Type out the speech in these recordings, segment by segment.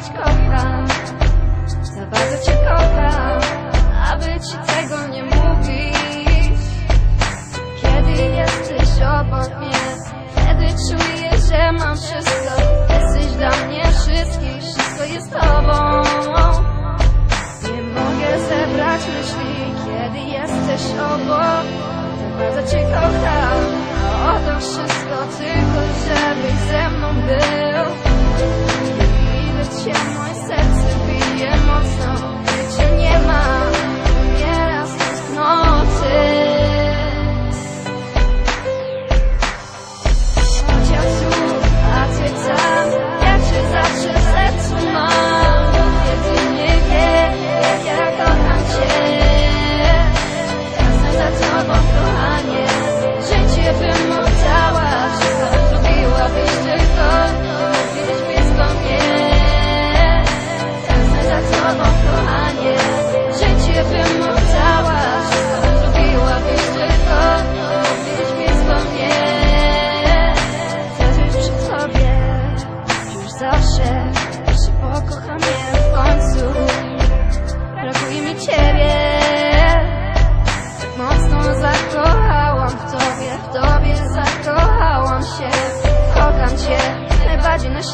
Kocham Za bardzo cię kocham Aby ci tego nie mówić. Kiedy jesteś obok mnie Wtedy czuję, że mam wszystko.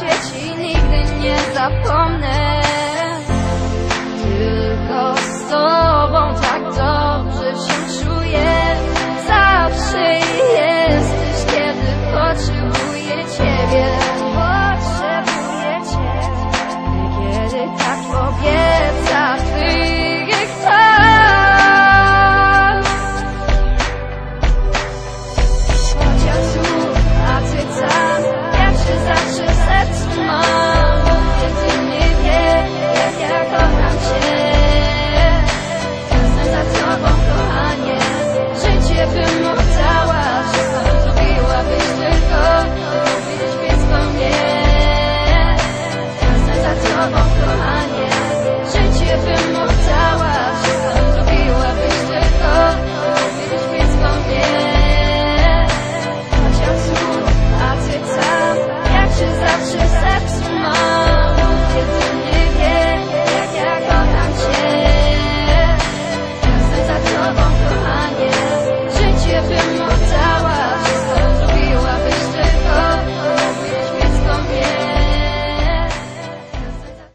świeci nigdy nie zapomnę. Tylko sto